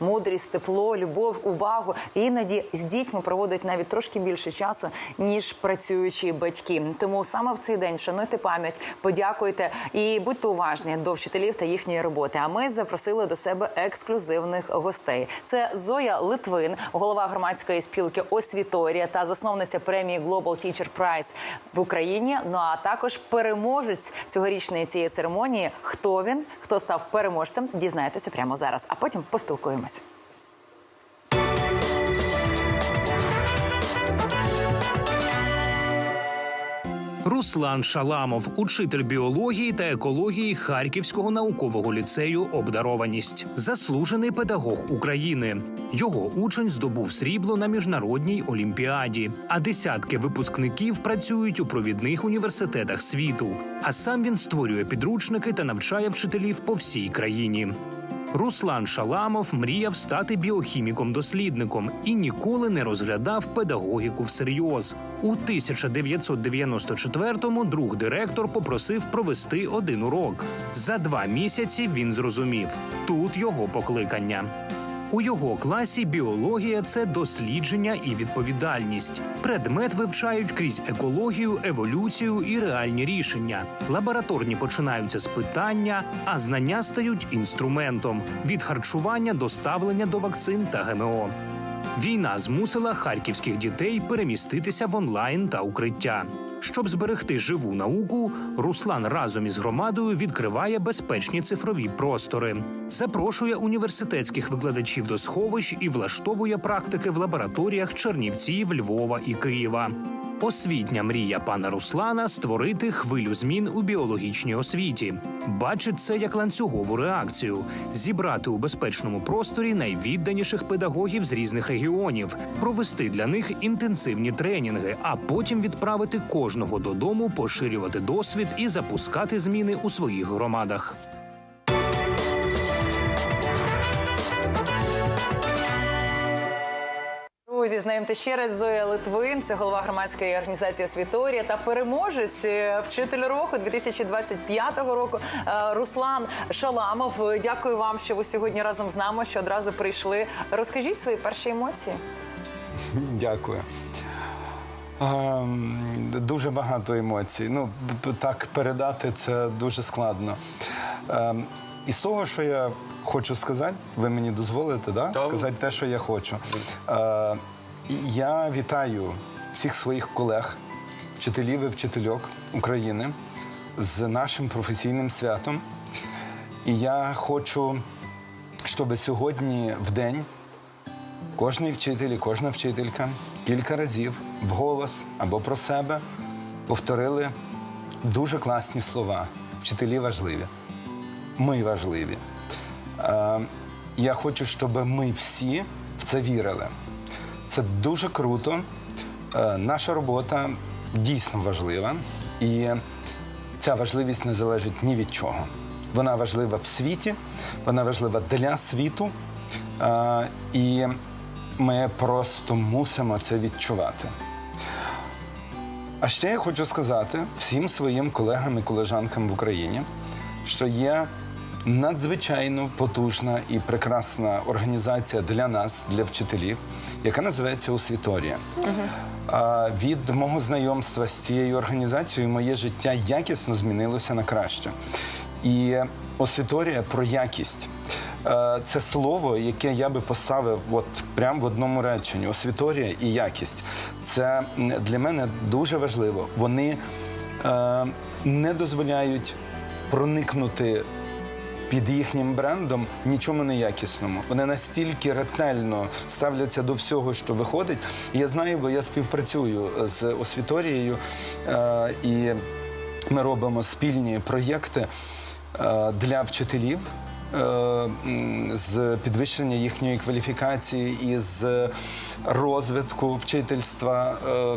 мудрість, тепло, любов, увагу. Іноді з дітьми проводять навіть трошки більше часу, ніж працюючі батьки. Тому саме в цей день вшануйте пам'ять, подякуйте і будьте уважні до вчителів та їхньої роботи. А ми запросили до себе ексклюзивних гостей. Це Зоя Литвин, голова громадської спілки Освіторія та засновниця премії Global Teacher Prize в Україні. Ну а також переможець цьогорічної цієї церемонії. Хто він, хто став переможцем, дізнаєтеся прямо зараз. А потім поспілкуємось. Руслан Шаламов, учитель біології та екології Харківського наукового ліцею Обдарованість, заслужений педагог України. Його учень здобув срібло на міжнародній олімпіаді. А десятки випускників працюють у провідних університетах світу. А сам він створює підручники та навчає вчителів по всій країні. Руслан Шаламов мріяв стати біохіміком-дослідником і ніколи не розглядав педагогіку всерйоз. У 1994-му друг директор попросив провести один урок. За два місяці він зрозумів тут його покликання. У його класі біологія це дослідження і відповідальність. Предмет вивчають крізь екологію, еволюцію і реальні рішення. Лабораторні починаються з питання, а знання стають інструментом від харчування до ставлення до вакцин та ГМО. Війна змусила харківських дітей переміститися в онлайн та укриття. Щоб зберегти живу науку, Руслан разом із громадою відкриває безпечні цифрові простори, запрошує університетських викладачів до сховищ і влаштовує практики в лабораторіях Чернівців, Львова і Києва. Освітня мрія пана Руслана створити хвилю змін у біологічній освіті. Бачить це як ланцюгову реакцію: зібрати у безпечному просторі найвідданіших педагогів з різних регіонів, провести для них інтенсивні тренінги, а потім відправити кожного додому, поширювати досвід і запускати зміни у своїх громадах. Знаємте ще раз Зоя Литвин, це голова громадської організації Освіторія та переможець е, вчитель року 2025 року. е, Руслан Шаламов. Дякую вам, що ви сьогодні разом з нами, що одразу прийшли. Розкажіть свої перші емоції. Дякую. Ем, Дуже багато емоцій. Ну, так передати це дуже складно. Ем, І з того, що я хочу сказати, ви мені дозволите да? сказати те, що я хочу. Я вітаю всіх своїх колег, вчителів і вчительок України з нашим професійним святом. І я хочу, щоб сьогодні в день Кожний вчитель і кожна вчителька кілька разів вголос або про себе повторили дуже класні слова. Вчителі важливі. Ми важливі. Е, я хочу, щоб ми всі в це вірили. Це дуже круто. Е, наша робота дійсно важлива. І ця важливість не залежить ні від чого. Вона важлива в світі, вона важлива для світу. Е, і ми просто мусимо це відчувати. А ще я хочу сказати всім своїм колегам і колежанкам в Україні, що є надзвичайно потужна і прекрасна організація для нас, для вчителів, яка називається Освіторія. А Від мого знайомства з цією організацією моє життя якісно змінилося на краще. І освіторія про якість. Це слово, яке я би поставив от прямо в одному реченні: освіторія і якість. Це для мене дуже важливо. Вони е, не дозволяють проникнути під їхнім брендом нічому неякісному. Вони настільки ретельно ставляться до всього, що виходить. Я знаю, бо я співпрацюю з освіторією, е, і ми робимо спільні проєкти е, для вчителів. е, З підвищення їхньої кваліфікації і з розвитку вчительства Е,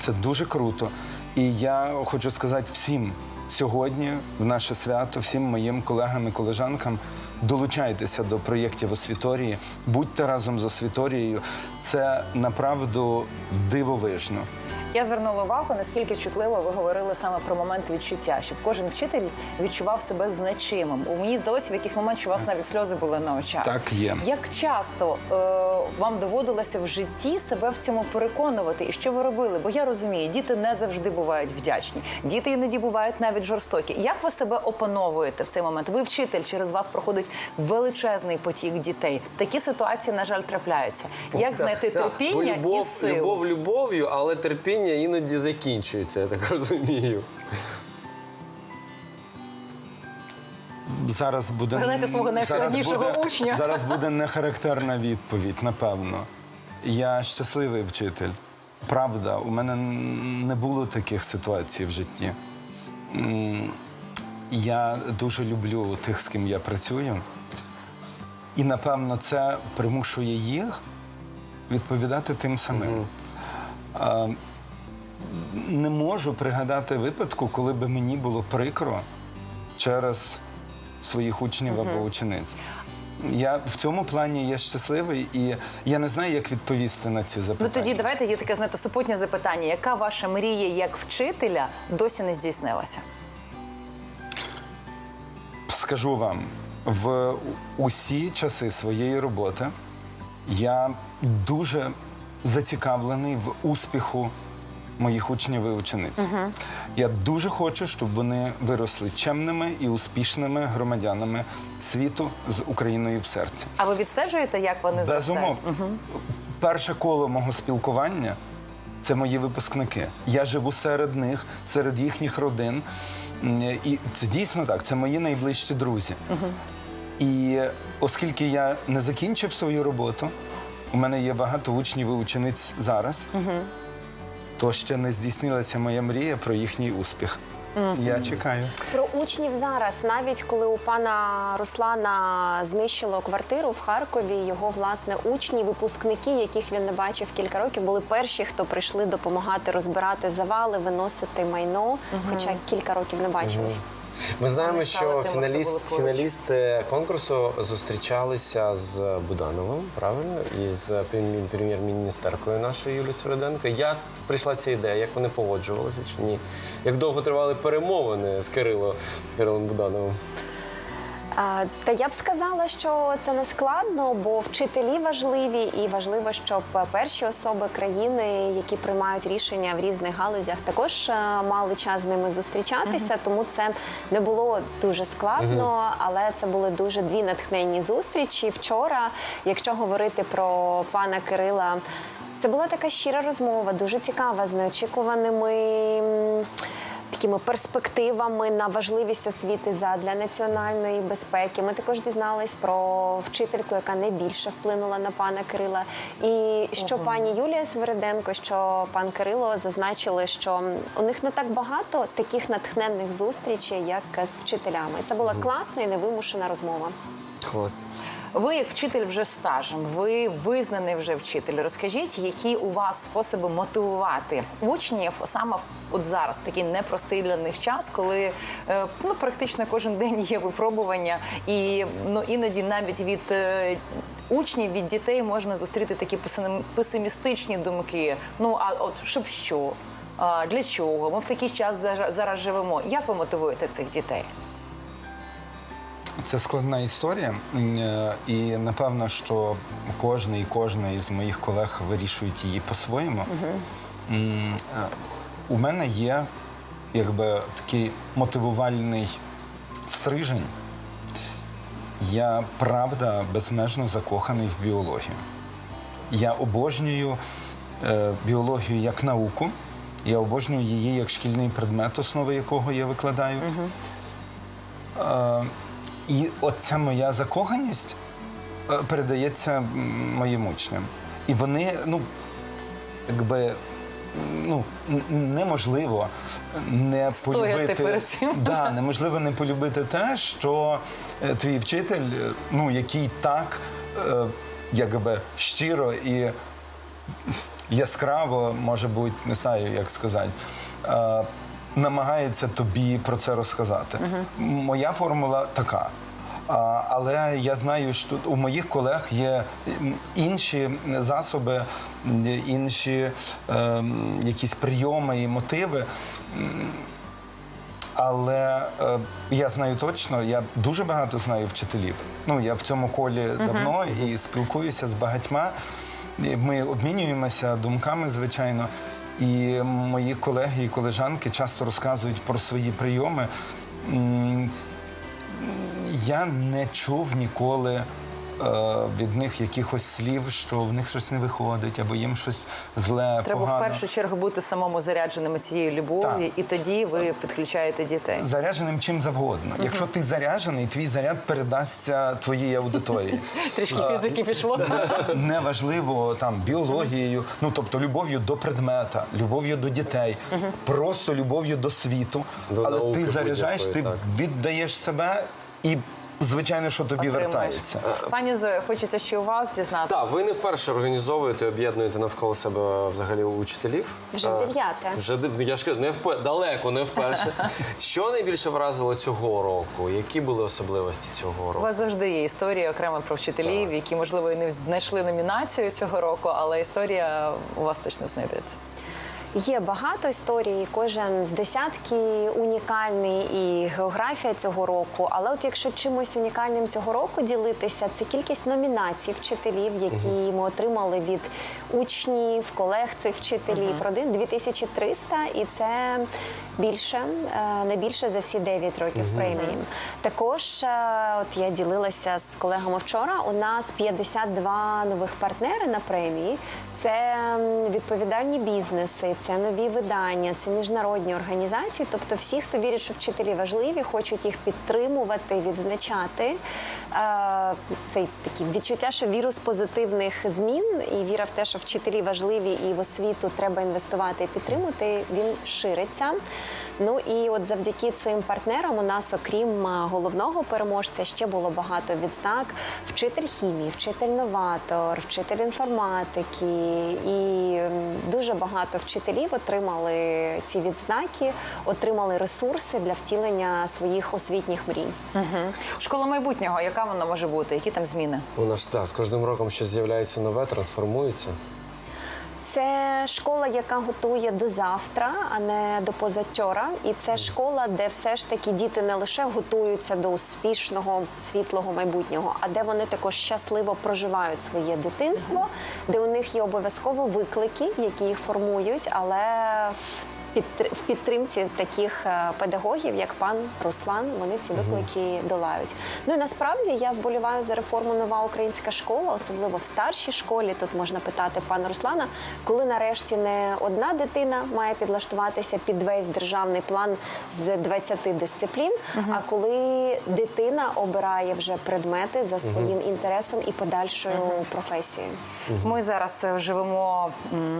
це дуже круто. І я хочу сказати всім сьогодні, в наше свято, всім моїм колегам і колежанкам. Долучайтеся до проєктів освіторії, будьте разом з освіторією. Це направду дивовижно. Я звернула увагу, наскільки чутливо ви говорили саме про момент відчуття, щоб кожен вчитель відчував себе значимим. У мені здалося в якийсь момент, що у вас навіть сльози були на очах. Так, є. Як часто е, вам доводилося в житті себе в цьому переконувати, і що ви робили? Бо я розумію, діти не завжди бувають вдячні. Діти іноді бувають навіть жорстокі. Як ви себе опановуєте в цей момент? Ви вчитель, через вас проходить величезний потік дітей. Такі ситуації, на жаль, трапляються. Як знайти Так, терпіння бо любов, і силу? Любов любов'ю, але терпіння іноді закінчується, я так розумію. Зараз буде Згадайте свого зараз буде- учня. Зараз буде нехарактерна відповідь, напевно. Я щасливий вчитель. Правда, у мене н- не було таких ситуацій в житті. М, Я дуже люблю тих, з ким я працюю. І напевно це примушує їх відповідати тим самим. А, не можу пригадати випадку, коли би мені було прикро через своїх учнів або учениць. Я в цьому плані є щасливий, і я не знаю, як відповісти на ці запитання. Ну тоді давайте є таке знаєте, супутнє запитання. Яка ваша мрія як вчителя досі не здійснилася? Скажу вам, в усі часи своєї роботи я дуже зацікавлений в успіху моїх учнів і учениць. Я дуже хочу, щоб вони виросли чемними і успішними громадянами світу з Україною в серці. А ви відстежуєте, як вони Безумовно. зростають? Перше коло мого спілкування це мої випускники. Я живу серед них, серед їхніх родин. І це дійсно так, це мої найближчі друзі. І оскільки я не закінчив свою роботу, у мене є багато учнів і учениць зараз, то ще не здійснилася моя мрія про їхній успіх. Я чекаю. Про учнів зараз, навіть коли у пана Руслана знищило квартиру в Харкові, його власне учні, випускники, яких він не бачив кілька років, були перші, хто прийшли допомагати розбирати завали, виносити майно, хоча кілька років не бачились. Ми знаємо, що тими, фіналіст, фіналісти конкурсу зустрічалися з Будановим, правильно? І з прем'єр- прем'єр-міністеркою нашою Юлією Свериденко. Як прийшла ця ідея? Як вони погоджувалися чи ні? Як довго тривали перемовини з Кирило, Кирилом Будановим? Та я б сказала, що це не складно, бо вчителі важливі, і важливо, щоб перші особи країни, які приймають рішення в різних галузях, також е, мали час з ними зустрічатися. Тому це не було дуже складно, але це були дуже дві натхненні зустрічі. Вчора, якщо говорити про пана Кирила. Це була така щира розмова, дуже цікава, з неочікуваними такими перспективами на важливість освіти задля національної безпеки. Ми також дізнались про вчительку, яка найбільше вплинула на пана Кирила. І що пані Юлія Свериденко, що пан Кирило зазначили, що у них не так багато таких натхненних зустрічей, як з вчителями. Це була класна і невимушена розмова. Клас. Ви, як вчитель вже стажем, ви визнаний вже вчитель. Розкажіть, які у вас способи мотивувати учнів саме от зараз, такий непростий для них час, коли е, ну практично кожен день є випробування, і ну іноді навіть від е, учнів, від дітей можна зустріти такі песим- песимістичні думки. Ну а от щоб що? Для чого? Ми в такий час зара- зараз живемо. Як ви мотивуєте цих дітей? Це складна історія, е, і напевно, що кожен і кожна із моїх колег вирішують її по-своєму. Е, У мене є якби такий мотивувальний стрижень. Я правда безмежно закоханий в біологію. Я обожнюю е, біологію як науку. Я обожнюю її як шкільний предмет, основи якого я викладаю. Е, і от ця моя закоханість е, передається моїм учням. І вони, ну, якби. Ну, неможливо не Стояти полюбити перед цим. Да, неможливо не полюбити те, що е, твій вчитель, е, ну який так якби щиро і яскраво, може бути, не знаю, як сказати, намагається тобі про це розказати. Моя формула така. А, але я знаю, що у моїх колег є інші засоби, інші ем, якісь прийоми і мотиви. Але е, я знаю точно, я дуже багато знаю вчителів. Ну я в цьому колі давно і спілкуюся з багатьма. Ми обмінюємося думками, звичайно. І мої колеги і колежанки часто розказують про свої прийоми. Я не чув ніколи від них якихось слів, що в них щось не виходить, або їм щось зле, Треба погано. в першу чергу бути самому зарядженими цією любов'ю, Так. і тоді ви підключаєте дітей. зарядженим чим завгодно. Якщо ти заряджений, твій заряд передасться твоїй аудиторії. Трішки фізики пішло. Неважливо там біологією, ну тобто любов'ю до предмета, любов'ю до дітей, просто любов'ю до світу. Але ти заряджаєш, ти віддаєш себе і. Звичайно, що тобі вертається. Пані Зоя, хочеться ще у вас дізнатися. Так, ви не вперше організовуєте, об'єднуєте навколо себе взагалі учителів. Вже Е, дев'яте. Вже дев- я ж кажу, не впе- далеко, не вперше. Що найбільше вразило цього року? Які були особливості цього У року? вас завжди є історія окремо про вчителів, які можливо і не знайшли номінацію цього року, але історія у вас точно знайдеться. Є багато історій, кожен з десятки унікальний і географія цього року. Але от якщо чимось унікальним цього року ділитися, це кількість номінацій вчителів, які ми отримали від учнів, колег цих вчителів. Родин 2300, і це більше, е, найбільше за всі 9 років премії. Також е, от я ділилася з колегами вчора. У нас 52 нових партнери на премії. Це відповідальні бізнеси, це нові видання, це міжнародні організації. Тобто, всі, хто вірять, що вчителі важливі, хочуть їх підтримувати, відзначати. Е, Цей такі відчуття, що вірус позитивних змін і віра в те, що вчителі важливі і в освіту треба інвестувати і підтримувати. Він шириться. Ну і от завдяки цим партнерам у нас, окрім головного переможця, ще було багато відзнак: вчитель хімії, вчитель новатор, вчитель інформатики. І дуже багато вчителів отримали ці відзнаки, отримали ресурси для втілення своїх освітніх мрій. Школа майбутнього, яка вона може бути? Які там зміни? Вона ж так, з кожним роком щось з'являється нове, трансформується. Це школа, яка готує до завтра, а не до позавчора. І це школа, де все ж таки діти не лише готуються до успішного світлого майбутнього, а де вони також щасливо проживають своє дитинство, де у них є обов'язково виклики, які їх формують, але в в підтримці таких е, педагогів, як пан Руслан, вони ці виклики долають. Ну і насправді я вболіваю за реформу нова українська школа, особливо в старшій школі. Тут можна питати пана Руслана, коли нарешті не одна дитина має підлаштуватися під весь державний план з 20 дисциплін, а коли дитина обирає вже предмети за своїм інтересом і подальшою професією. Ми зараз е, живемо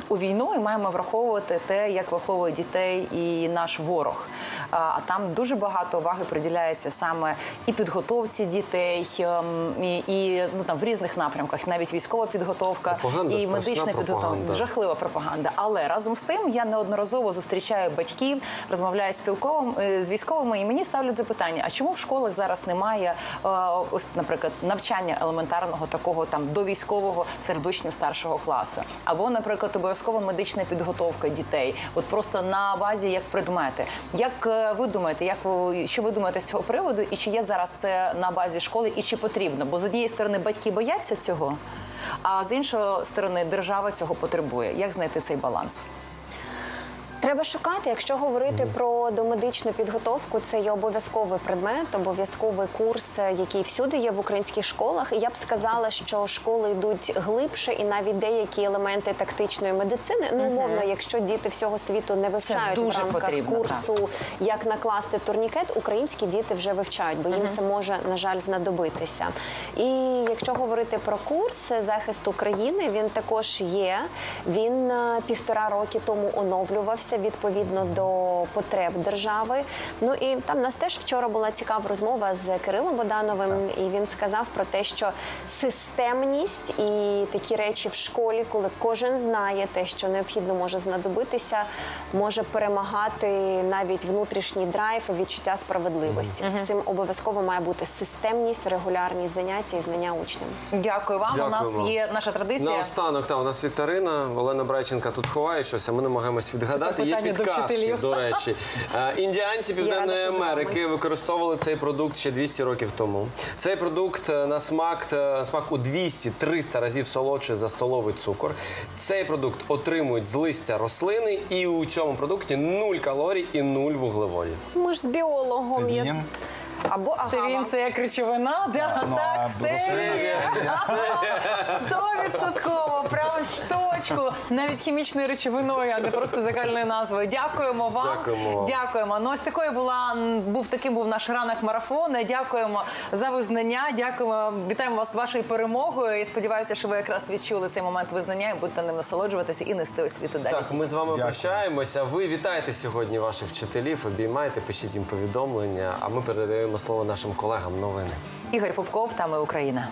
у війну і маємо враховувати те, як виховує дітей і наш ворог. А там дуже багато уваги приділяється саме і підготовці дітей, ем, і, і ну там в різних напрямках, навіть військова підготовка Пропаганда, і медична підготовка. пропаганда. Жахлива пропаганда. Але разом з тим я неодноразово зустрічаю батьків, розмовляю з спілковим е, з військовими, і мені ставлять запитання: а чому в школах зараз немає е, ось, наприклад, навчання елементарного такого там до військового серед учнів старшого класу, або, наприклад, обов'язкова медична підготовка дітей, от просто на базі як предмети. Як е, ви думаєте, як ви що ви думаєте з цього приводу, і чи є зараз це на базі школи, і чи потрібно? Бо з однієї сторони батьки бояться цього, а з іншої сторони держава цього потребує. Як знайти цей баланс? Треба шукати. Якщо говорити про домедичну підготовку, це є обов'язковий предмет, обов'язковий курс, е, який всюди є в українських школах. І я б сказала, що школи йдуть глибше, і навіть деякі елементи тактичної медицини. Ну, умовно, якщо діти всього світу не вивчають в рамках потрібно, курсу, як накласти турнікет, українські діти вже вивчають, бо їм це може на жаль знадобитися. І якщо говорити про курс захисту України, він також є. Він е, півтора роки тому оновлювався. Розвиватися відповідно до потреб держави. Ну і там нас теж вчора була цікава розмова з Кирилом Бодановим, і він сказав про те, що системність і такі речі в школі, коли кожен знає те, що необхідно може знадобитися, може перемагати навіть внутрішній драйв і відчуття справедливості. З цим обов'язково має бути системність, регулярність заняття і знання учням. Дякую вам. У нас є наша традиція. Наостанок, там у нас Вікторина, Олена Брайченка тут ховає щось, а ми намагаємось відгадати. Є Питання до вчителів. до речі. Індіанці рада, Південної що. Америки використовували цей продукт ще 200 років тому. Цей продукт е, на смак, е, на смак у 200-300 разів солодший за столовий цукор. Цей продукт отримують з листя рослини, і у цьому продукті нуль калорій і нуль вуглеводів. Ми ж з біологом є. Або. Стевін це як речовина, да, Ну, так, стевін. Стовідсотково, прямо в навіть хімічною речовиною, а не просто загальною назвою. Дякуємо вам. Дякуємо вам. Дякуємо. Ну ось такою була був таким був наш ранок марафону. Дякуємо за визнання. Дякуємо, вітаємо вас з вашою перемогою. І сподіваюся, що ви якраз відчули цей момент визнання і будете ним насолоджуватися і нести освіту далі. Так, ми з вами Дякую. прощаємося. Ви вітайте сьогодні ваших вчителів, обіймайте, пишіть їм повідомлення. А ми передаємо слово нашим колегам. Новини. Ігор Попков та ми Україна.